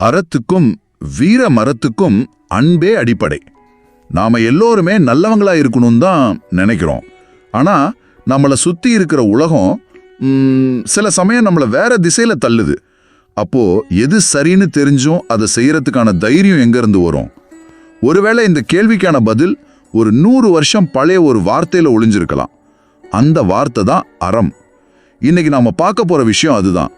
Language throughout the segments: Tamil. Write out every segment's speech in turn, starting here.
அறத்துக்கும் வீர மரத்துக்கும் அன்பே அடிப்படை. நாம எல்லோருமே நல்லவங்களா இருக்கணும் தான் நினைக்கிறோம். ஆனா நம்மளை சுத்தி இருக்கிற உலகம் சில சமயம் நம்மளை வேற திசையில தள்ளுது. அப்போ எது சரின்னு தெரிஞ்சும் அதை செய்யறதுக்கான தைரியம் எங்கேருந்து வரும்? ஒருவேளை இந்த கேள்விக்கான பதில் ஒரு நூறு வருஷம் பழைய ஒரு வார்த்தையில ஒளிஞ்சிருக்கலாம். அந்த வார்த்தை தான் அறம். இன்னைக்கு நாம பார்க்க போற விஷயம் அதுதான்.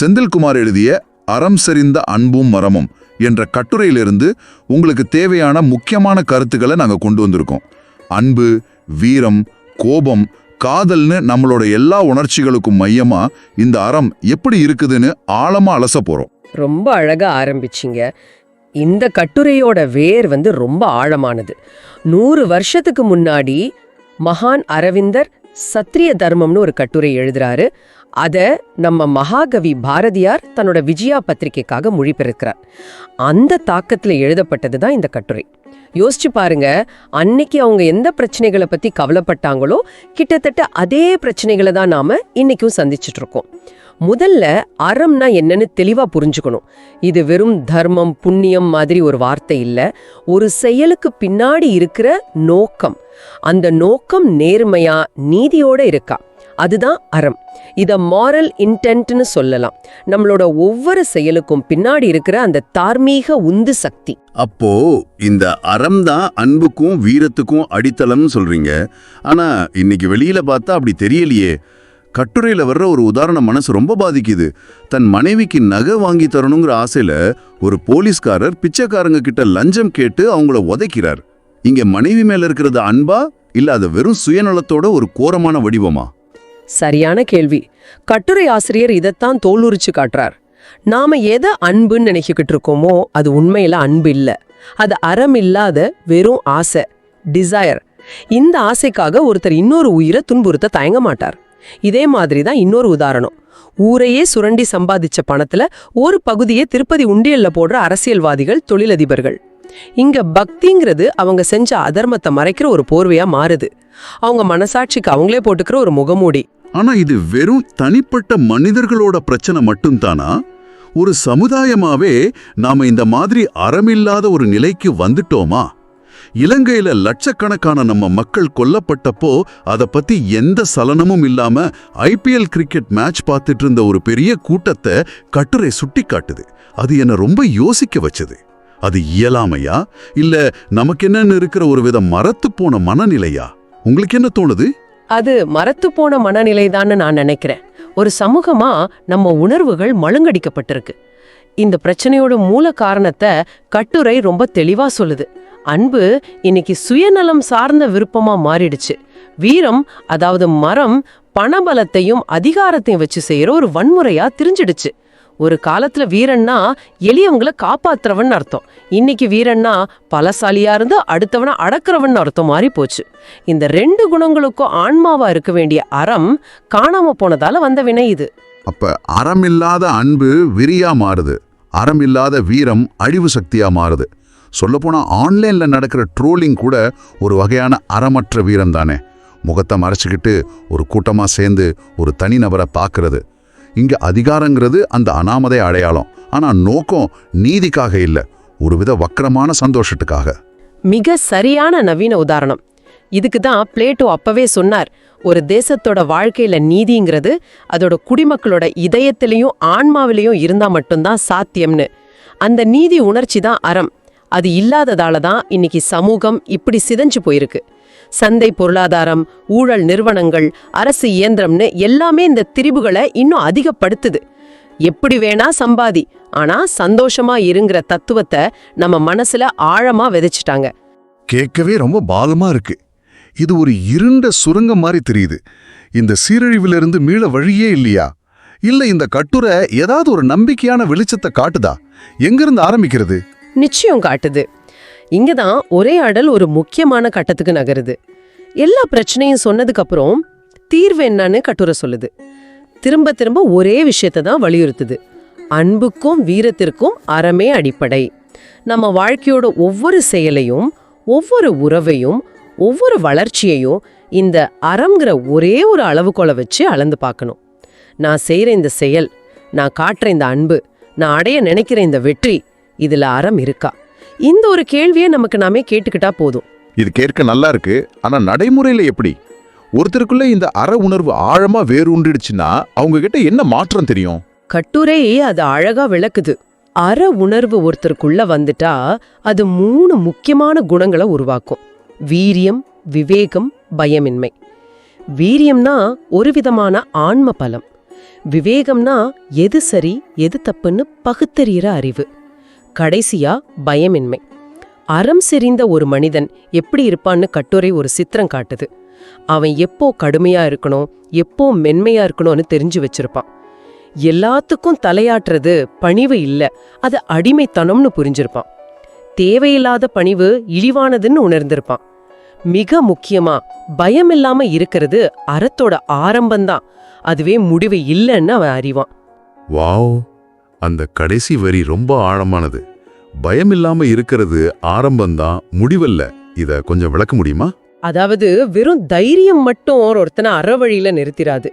செந்தில்குமார் எழுதிய அறம் செறிந்த அன்பும் மரமும் என்ற கட்டுரையிலிருந்து உங்களுக்கு தேவையான முக்கியமான கருத்துக்களை நாங்கள் கொண்டு வந்திருக்கோம். அன்பு வீரம் கோபம் காதல்னு நம்மளோட எல்லா உணர்ச்சிகளுக்கும் மையமா இந்த அறம் எப்படி இருக்குதுன்னு ஆழமா அலச போறோம். ரொம்ப அழகா ஆரம்பிச்சிங்க. இந்த கட்டுரையோட வேர் வந்து ரொம்ப ஆழமானது. நூறு வருஷத்துக்கு முன்னாடி மகான் அரவிந்தர் சத்திரிய தர்மம்னு ஒரு கட்டுரை எழுதுறாரு. அதை நம்ம மகாகவி பாரதியார் தன்னோட விஜயா பத்திரிகைக்காக மொழிபெயர்க்கிறார். அந்த தாக்கத்தில் எழுதப்பட்டது தான் இந்த கட்டுரை. யோசிச்சு பாருங்க அன்னைக்கு அவங்க எந்த பிரச்சனைகளை பத்தி கவலைப்பட்டாங்களோ கிட்டத்தட்ட அதே பிரச்சனைகளை தான் நாம இன்னைக்கும் சந்திச்சுட்டு இருக்கோம் முதல்ல அறம்னா என்னன்னு தெளிவா புரிஞ்சுக்கணும். இது வெறும் தர்மம் புண்ணியம் மாதிரி ஒரு வார்த்தை இல்லை. ஒரு செயலுக்கு பின்னாடி இருக்கிற நோக்கம். அந்த நோக்கம் நேர்மையா நீதியோட இருக்கா. அதுதான் அறம். இதை மாரல் இன்டென்ட்னு சொல்லலாம். நம்மளோட ஒவ்வொரு செயலுக்கும் பின்னாடி இருக்கிற அந்த தார்மீக உந்து சக்தி. அப்போ இந்த அறம் தான் அன்புக்கும் வீரத்துக்கும் அடித்தளம்னு சொல்றீங்க. ஆனா இன்னைக்கு வெளியில பார்த்தா அப்படி தெரியலையே. கட்டுரையில வர்ற ஒரு உதாரணம் மனசு ரொம்ப பாதிக்குது. தன் மனைவிக்கு நகை வாங்கி தரணுங்கிற ஆசையில ஒரு போலீஸ்காரர் பிச்சைக்காரங்க கிட்ட லஞ்சம் கேட்டு அவங்கள உதைக்கிறார். இங்க மனைவி மேல இருக்கிறது அன்பா இல்ல அது வெறும் சுயநலத்தோட ஒரு கோரமான வடிவமா? சரியான கேள்வி. கட்டுரை ஆசிரியர் இதைத்தான் தோலுரிச்சு காட்டுறார். நாம எதை அன்புன்னு நினைக்கிட்டு இருக்கோமோ அது உண்மையில அன்பு இல்லை. அது அறம் இல்லாத வெறும் ஆசை டிசையர் இந்த ஆசைக்காக ஒருத்தர் இன்னொரு உயிரை துன்புறுத்த தயங்க மாட்டார். இதே மாதிரி தான் இன்னொரு உதாரணம். ஊரையே சுரண்டி சம்பாதிச்ச பணத்துல ஒரு பகுதியை திருப்பதி உண்டியல்ல போடுற அரசியல்வாதிகள் தொழிலதிபர்கள். இங்க பக்திங்கிறது அவங்க செஞ்ச அதர்மத்தை மறைக்கிற ஒரு போர்வையா மாறுது. அவங்க மனசாட்சிக்கு அவங்களே போட்டுக்கிற ஒரு முகமூடி. ஆனா இது வெறும் தனிப்பட்ட மனிதர்களோட பிரச்சனை மட்டும்தானா? ஒரு சமுதாயமாவே நாம இந்த மாதிரி அறமில்லாத ஒரு நிலைக்கு வந்துட்டோமா? இலங்கையில லட்சக்கணக்கான நம்ம மக்கள் கொல்லப்பட்டப்போ அத பத்தி எந்த சலனமும் இல்லாம ஐபிஎல் கிரிக்கெட் மேட்ச் பார்த்துட்டு இருந்த ஒரு பெரிய கூட்டத்தை கட்டுரை சுட்டி காட்டுது அது என்ன ரொம்ப யோசிக்க வச்சது. அது இயலாமையா? இல்ல நமக்கு என்னன்னு இருக்கிற ஒரு வித மரத்து போன மனநிலையா? உங்களுக்கு என்ன தோணுது? அது மரத்து போன மனநிலைதான்னு நான் நினைக்கிறேன். ஒரு சமூகமா நம்ம உணர்வுகள் மழுங்கடிக்கப்பட்டிருக்கு. இந்த பிரச்சனையோட மூல காரணத்தை கட்டுரை ரொம்ப தெளிவா சொல்லுது. அன்பு இன்னைக்கு சுயநலம் சார்ந்த விருப்பமா மாறிடுச்சு. வீரம் அதாவது மரம் பணபலத்தையும் அதிகாரத்தையும் வச்சு செய்யற ஒரு வன்முறையா திரிஞ்சிடுச்சு. ஒரு காலத்துல வீரன்னா எளியவங்களை காப்பாத்துறவன் அர்த்தம். இன்னைக்கு வீரன்னா பலசாலியா இருந்து அடுத்தவனை அடக்குறவன் அர்த்தம் மாறி போச்சு. இந்த ரெண்டு குணங்களுக்கும் ஆன்மாவா இருக்க வேண்டிய அறம் காணாம போனதால வந்த வினை இது. அப்ப அறமில்லாத அன்பு விரியா மாறுது. அறமில்லாத வீரம் அழிவு சக்தியா மாறுது. சொல்லப்போனால் ஆன்லைனில் நடக்கிற ட்ரோலிங் கூட ஒரு வகையான அறமற்ற வீரம் தானே முகத்தை மறைச்சிக்கிட்டு ஒரு கூட்டமாக சேர்ந்து ஒரு தனிநபரை பார்க்கறது. இங்க அதிகாரங்கிறது அந்த அனாமதை அடையாளம். ஆனா நோக்கம் நீதிக்காக இல்ல. ஒருவித வக்கரமான சந்தோஷத்துக்காக. மிக சரியான நவீன உதாரணம். இதுக்கு தான் பிளேட்டோ அப்பவே சொன்னார் ஒரு தேசத்தோட வாழ்க்கையில நீதிங்கிறது அதோட குடிமக்களோட இதயத்திலையும் ஆன்மாவிலையும் இருந்தா மட்டும்தான் சாத்தியம்னு. அந்த நீதி உணர்ச்சி தான் அறம். அது இல்லாததால தான் இன்னைக்கு சமூகம் இப்படி சிதஞ்சு போயிருக்கு. சந்தை பொருளாதாரம் ஊழல் நிறுவனங்கள் அரசு இயந்திரம்னு எல்லாமே இந்த திரிபுகளை இன்னும் அதிகப்படுத்துது. எப்படி வேணா சம்பாதி ஆனா சந்தோஷமா இருங்கிற தத்துவத்தை நம்ம மனசுல ஆழமா விதைச்சிட்டாங்க. கேட்கவே ரொம்ப பாலமா இருக்கு. இது ஒரு இருண்ட சுரங்கம் மாதிரி தெரியுது. இந்த சீரழிவிலிருந்து மீள வழியே இல்லையா? இல்ல இந்த கட்டுரை ஏதாவது ஒரு நம்பிக்கையான வெளிச்சத்தை காட்டுதா? எங்கிருந்து ஆரம்பிக்கிறது? நிச்சயம் காட்டுது. இங்கே தான் ஒரே அடல் ஒரு முக்கியமான கட்டத்துக்கு நகருது. எல்லா பிரச்சனையும் சொன்னதுக்கு அப்புறம் தீர்வு என்னன்னு கட்டுரை சொல்லுது. திரும்ப திரும்ப ஒரே விஷயத்தை தான் வலியுறுத்துது. அன்புக்கும் வீரத்திற்கும் அறமே அடிப்படை. நம்ம வாழ்க்கையோட ஒவ்வொரு செயலையும் ஒவ்வொரு உறவையும் ஒவ்வொரு வளர்ச்சியையும் இந்த அறம்ங்கிற ஒரே ஒரு அளவுகோலை வச்சு அளந்து பார்க்கணும். நான் செய்கிற இந்த செயல் நான் காட்டுற இந்த அன்பு நான் அடைய நினைக்கிற இந்த வெற்றி இதில் அறம் இருக்கா? இந்த ஒரு கேள்வியை நமக்கு நாமே கேட்டுக்கிட்டா போதும். இது கேட்க நல்லா இருக்கு ஆனா நடைமுறையில எப்படி? ஒருத்தருக்குள்ள இந்த அற உணர்வு ஆழமா வேரூன்றிடுச்சுன்னா அவங்க கிட்ட என்ன மாற்றம் தெரியும்? கட்டுரையே அது அழகா விளக்குது. அற உணர்வு ஒருத்தருக்குள்ள வந்துட்டா அது மூணு முக்கியமான குணங்களை உருவாக்கும். வீரியம் விவேகம் பயமின்மை. வீரியம்னா ஒரு விதமான ஆன்ம பலம். விவேகம்னா எது சரி எது தப்புன்னு பகுத்தறிகிற அறிவு. கடைசியா பயமின்மை. அறம் செறிந்த ஒரு மனிதன் எப்படி இருப்பான்னு கட்டுரை ஒரு சித்திரம் காட்டுது. அவன் எப்போ கடுமையா இருக்கணும் எப்போ மென்மையா இருக்கணும்னு தெரிஞ்சு வச்சிருப்பான். எல்லாத்துக்கும் தலையாட்டுறது பணிவு இல்ல அது அடிமைத்தனம்னு புரிஞ்சிருப்பான். தேவையில்லாத பணிவு இழிவானதுன்னு உணர்ந்திருப்பான். மிக முக்கியமா பயம் இல்லாம இருக்கிறது அறத்தோட ஆரம்பம்தான். அதுவே முடிவு இல்லைன்னு அவன் அறிவான். வாவ்! அந்த கடைசி வரி ரொம்ப ஆழமானது. பயம் இல்லாம இருக்கிறது ஆரம்பம்தான் முடிவல்ல. இத கொஞ்சம் விளக்க முடியுமா? அதாவது வெறும் தைரியம் மட்டும் ஒருத்தனை அறவழியில நிறுத்திராது.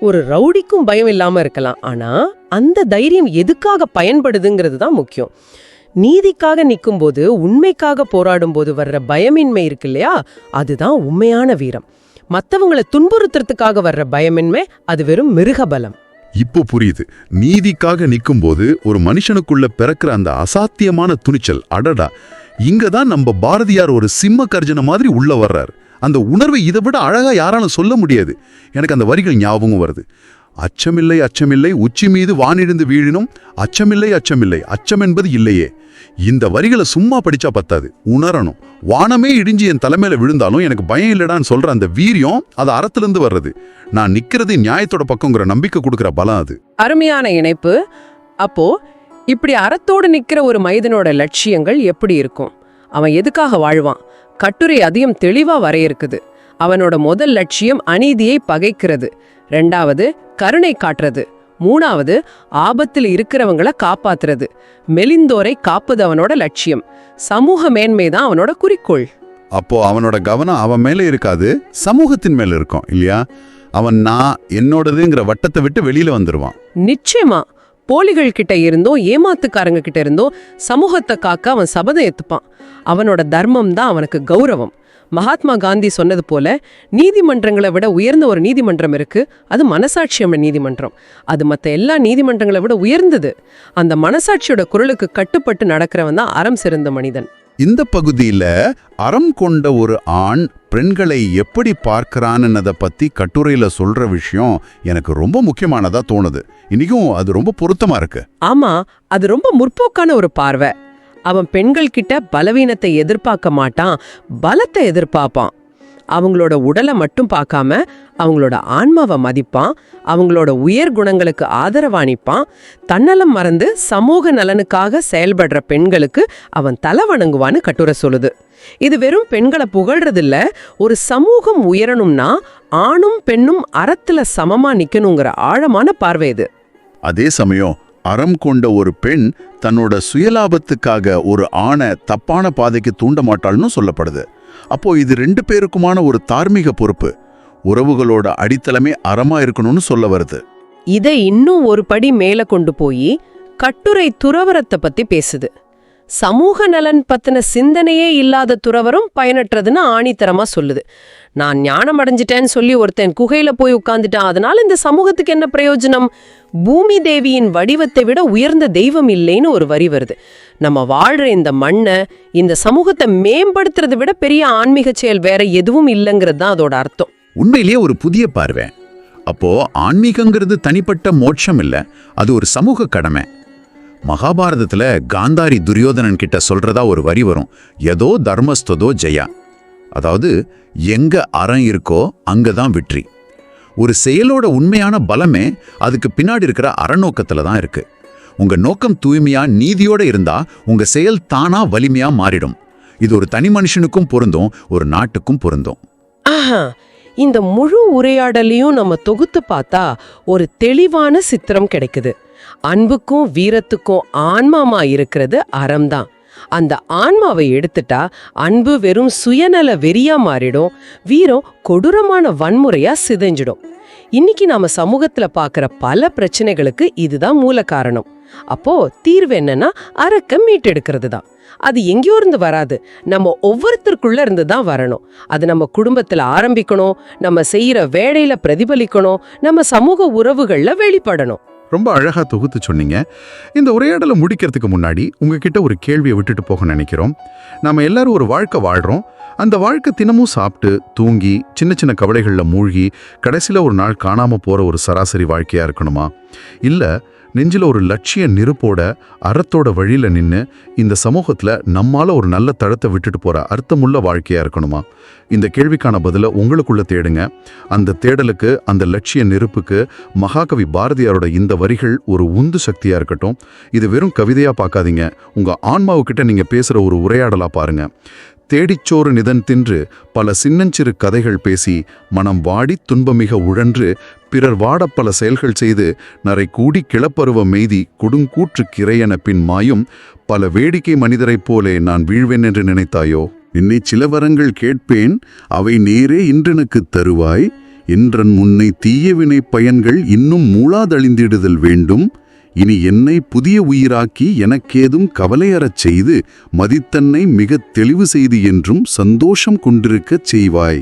ஒரு ரவுடிக்கும் பயம் இல்லாம இருக்கலாம். ஆனா அந்த தைரியம் எதுக்காக பயன்படுதுங்கிறது தான் முக்கியம். நீதிக்காக நிக்கும்போது உண்மைக்காக போராடும் போது வர்ற பயமின்மை இருக்கு இல்லையா? அதுதான் உண்மையான வீரம். மற்றவங்களை துன்புறுத்துறதுக்காக வர்ற பயமின்மை அது வெறும் மிருகபலம். இப்போ புரியுது. நீதிக்காக நிக்கும்போது ஒரு மனுஷனுக்குள்ள பிறக்கிற அந்த அசாத்தியமான துணிச்சல் அடடா இங்க தான் நம்ம பாரதியார் ஒரு சிம்ம கர்ஜன மாதிரி உள்ள வர்றார். அந்த உணர்வை இதை விட அழகா யாராலும் சொல்ல முடியாது. எனக்கு அந்த வரிகள் ஞாபகம் வருது. அச்சமில்லை அச்சமில்லை உச்சி மீது வானிழந்து வீழினும் அச்சமில்லை அச்சமில்லை அச்சம் என்பது இல்லையே. இந்த வரிகளை சும்மா படிச்சா பத்தாது உணரணும். வானமே இடிஞ்சு என் தலைமையில விழுந்தாலும் எனக்கு பயம் இல்லடான்னு சொல்ற அந்த வீரியம் அது அறத்திலிருந்து வர்றது. நான் நிக்கிறது நியாயத்தோட பக்கங்கிற நம்பிக்கை கொடுக்கிற பலம் அது. அருமையான இணைப்பு. அப்போ இப்படி அறத்தோடு நிக்கிற ஒரு மனிதனோட லட்சியங்கள் எப்படி இருக்கும்? அவன் எதுக்காக வாழ்வான்? கட்டுரை அதிகம் தெளிவா வரையறுக்குது. அவனோட முதல் லட்சியம் அநீதியை பகைக்கிறது. ரெண்டாவது கருணை காட்டுறது. மூணாவது ஆபத்தில் இருக்கிறவங்கள காப்பாத்துறது. மெலிந்தோரை காப்பது அவனோட லட்சியம். சமூக மேன்மை தான் அவனோட குறிக்கோள். அப்போ அவனோட கவனம் அவன் மேல இருக்காது சமூகத்தின் மேல இருக்கும் இல்லையா? அவன் நான் என்னோடதுங்கிற வட்டத்தை விட்டு வெளியில வந்துருவான். நிச்சயமா. போலிகள் கிட்ட இருந்தோ ஏமாத்துக்காரங்க கிட்ட இருந்தோ சமூகத்தை காக்க அவன் சபதம் ஏத்துப்பான். அவனோட தர்மம் தான் அவனுக்கு கௌரவம். மகாத்மா காந்தி சொன்னது போல நீதிமன்றங்களை விட உயர்ந்த ஒரு நீதிமன்றம் இருக்கு. அது மனசாட்சியோட நீதிமன்றம். அது மத்த எல்லா நீதிமன்றங்களை விட உயர்ந்தது. அந்த மனசாட்சியோட குரலுக்கு கட்டுப்பட்டு நடக்கிறவன் தான் அறம் சிறந்த மனிதன். இந்த பகுதியில அறம் கொண்ட ஒரு ஆண் பெண்களை எப்படி பார்க்கறான்னத பத்தி கட்டுரையில சொல்ற விஷயம் எனக்கு ரொம்ப முக்கியமானதா தோணுது. இன்னைக்கும் அது ரொம்ப பொருத்தமா இருக்கு. ஆமா அது ரொம்ப முற்போக்கான ஒரு பார்வை. அவன் பெண்கள் கிட்ட பலவீனத்தை எதிர்பார்க்க மாட்டான் பலத்தை எதிர்பார்ப்பான். அவங்களோட உடலை மட்டும் பார்க்காம அவங்களோட ஆன்மாவை மதிப்பான் அவங்களோட உயர் குணங்களுக்கு ஆதரவாணிப்பான் தன்னலம் மறந்து சமூக நலனுக்காக செயல்படுற பெண்களுக்கு அவன் தலை வணங்குவான்னு கட்டுரை சொல்லுது. இது வெறும் பெண்களை புகழ்றதில்ல ஒரு சமூகம் உயரணும்னா ஆணும் பெண்ணும் அறத்துல சமமா நிக்கணுங்கிற ஆழமான பார்வை இது. அதே சமயம் அறம் கொண்ட ஒரு பெண் தன்னோட சுயலாபத்துக்காக ஒரு ஆணை தப்பான பாதைக்கு தூண்ட மாட்டாள்னு சொல்லப்படுது. அப்போ இது ரெண்டு பேருக்குமான ஒரு தார்மீக பொறுப்பு. உறவுகளோட அடித்தளமே அறமா இருக்கணும்னு சொல்ல வருது. இதை இன்னும் ஒரு படி மேல கொண்டு போய் கட்டுரை துறவரத்தை பத்தி பேசுது. சமூக நலன் பத்தின சிந்தனையே இல்லாத துறவரும் பயனற்றதுன்னு ஆணித்தரமா சொல்லுது. நான் ஞானம் அடைஞ்சிட்டேன்னு சொல்லி ஒருத்தன் குகையில போய் உட்கார்ந்துட்டான் அதனால இந்த சமூகத்துக்கு என்ன பிரயோஜனம்? பூமி தேவியின் வடிவத்தை விட உயர்ந்த தெய்வம் இல்லைன்னு ஒரு வரி வருது. நம்ம வாழ்ற இந்த மண்ணை இந்த சமூகத்தை மேம்படுத்துறதை விட பெரிய ஆன்மீக செயல் வேற எதுவும் இல்லைங்கிறது தான் அதோட அர்த்தம். உண்மையிலேயே ஒரு புதிய பார்வை. அப்போ ஆன்மீகங்கிறது தனிப்பட்ட மோட்சம் இல்லை அது ஒரு சமூக கடமை. மகாபாரதத்துல காந்தாரி துரியோதனன் கிட்ட சொல்றதா ஒரு வரி வரும். ஏதோ தர்மஸ்ததோ ஜெயா. அதாவது எங்க அறம் இருக்கோ அங்கதான் வெற்றி. ஒரு செயலோட உண்மையான பலமே அதுக்கு பின்னாடி இருக்கிற அறநோக்கத்துல தான் இருக்கு. உங்க நோக்கம் தூய்மையா நீதியோட இருந்தா உங்க செயல் தானா வலிமையா மாறிடும். இது ஒரு தனி மனுஷனுக்கும் பொருந்தும் ஒரு நாட்டுக்கும் பொருந்தும். இந்த முழு உரையாடலையும் நம்ம தொகுத்து பார்த்தா ஒரு தெளிவான சித்திரம் கிடைக்குது. அன்புக்கும் வீரத்துக்கும் ஆன்மாமா இருக்கிறது அறம்தான். அந்த ஆன்மாவை எடுத்துட்டா அன்பு வெறும் சுயநல வெறியா மாறிடும் வீரம் கொடூரமான வன்முறையா சிதைஞ்சிடும். இன்னைக்கு நாம சமூகத்துல பார்க்குற பல பிரச்சனைகளுக்கு இதுதான் மூல காரணம். அப்போ தீர்வு என்னன்னா அறக்க மீட்டெடுக்கிறது தான் அது எங்கேயோ இருந்து வராது. நம்ம ஒவ்வொருத்தருக்குள்ள இருந்து தான் வரணும். அது நம்ம குடும்பத்துல ஆரம்பிக்கணும் நம்ம செய்யற வேலையில பிரதிபலிக்கணும் நம்ம சமூக உறவுகள்ல வெளிப்படணும். ரொம்ப அழகாக தொகுத்து சொன்னீங்க. இந்த உரையாடலை முடிக்கிறதுக்கு முன்னாடி உங்ககிட்ட ஒரு கேள்வியை விட்டுட்டு போக நினைக்கிறோம். நாம எல்லாரும் ஒரு வாழ்க்கை வாழ்கிறோம் அந்த வாழ்க்கை தினமும் சாப்பிட்டு தூங்கி சின்ன சின்ன கவலைகளில் மூழ்கி கடைசியில் ஒரு நாள் காணாமல் போகிற ஒரு சராசரி வாழ்க்கையாக இருக்கணுமா? இல்லை நெஞ்சில் ஒரு லட்சிய நெருப்போட அறத்தோட வழியில் நின்று இந்த சமூகத்தில் நம்மால் ஒரு நல்ல தளத்தை விட்டுட்டு போகிற அர்த்தமுள்ள வாழ்க்கையாக இருக்கணுமா? இந்த கேள்விக்கான பதிலை உங்களுக்குள்ளே தேடுங்க. அந்த தேடலுக்கு அந்த லட்சிய நெருப்புக்கு மகாகவி பாரதியாரோட இந்த வரிகள் ஒரு உந்து சக்தியாக இருக்கட்டும். இது வெறும் கவிதையா பார்க்காதீங்க. உங்கள் ஆன்மாவுக்கிட்ட நீங்கள் பேசுகிற ஒரு உரையாடலாக பாருங்க. தேடிச்சோறு நிதன் தின்று பல சின்னஞ்சிறு கதைகள் பேசி மனம் வாடி துன்பமிக உழன்று பிறர் வாட பல செயல்கள் செய்து நரை கூடி கிளப்பருவ மெய்தி கொடுங்கூற்று கிரையென பின் மாயும் பல வேடிக்கை மனிதரைப் போலே நான் வீழ்வேன் என்று நினைத்தாயோ? என்னை சில வரங்கள் கேட்பேன் அவை நேரே இன்றெனக்குத் தருவாய்? என்றன் முன்னை தீயவினை பயன்கள் இன்னும் மூளாதழிந்திடுதல் வேண்டும். இனி என்னை புதிய உயிராக்கி எனக்கேதும் கவலையறச் செய்து மதித்தன்னை மிகத் தெளிவு செய்து என்றும் சந்தோஷம் கொண்டிருக்கச் செய்வாய்.